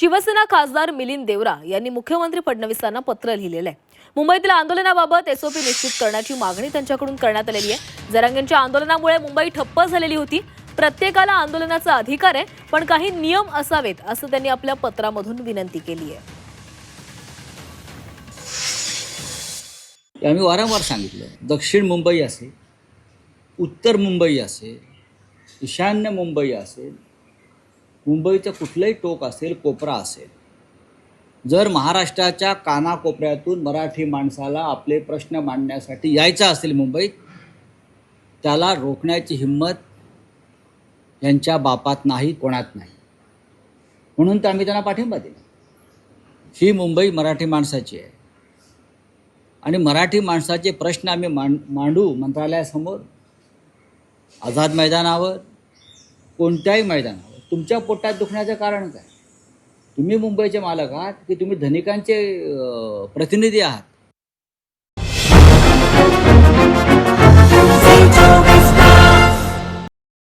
शिवसेना खासदार मिलिंद देवरा यांनी मुख्यमंत्री फडणवीसांना पत्र लिहिलेलं आहे मुंबईतील आंदोलनाबाबत एसओपी निश्चित करण्याची मागणी त्यांच्याकडून करण्यात आलेली आहे. जरांगेंच्या आंदोलनामुळे मुंबई ठप्प झालेली होती. प्रत्येकाला आंदोलनाचा अधिकार आहे पण काही नियम असावेत असं त्यांनी आपल्या पत्रामधून विनंती केली आहे. आम्ही वारंवार सांगितलं दक्षिण मुंबई असेल उत्तर मुंबई असेल ईशान्य मुंबई असेल मुंबईचं कुठलंही टोक असेल कोपरा असेल. जर महाराष्ट्राच्या कानाकोपऱ्यातून मराठी माणसाला आपले प्रश्न मांडण्यासाठी यायचं असेल मुंबईत त्याला रोखण्याची हिंमत यांच्या बापात नाही कोणात नाही. म्हणून तर आम्ही त्यांना पाठिंबा दिला. ही मुंबई मराठी माणसाची आहे. आणि मराठी माणसाचे प्रश्न आम्ही मांड मांडू मंत्रालयासमोर आझाद मैदानावर कोणत्याही मैदानावर. तुमच्या पोटात दुखण्याचं कारण काय? तुम्ही मुंबईचे मालक आहात की तुम्ही धनिकांचे प्रतिनिधी आहात?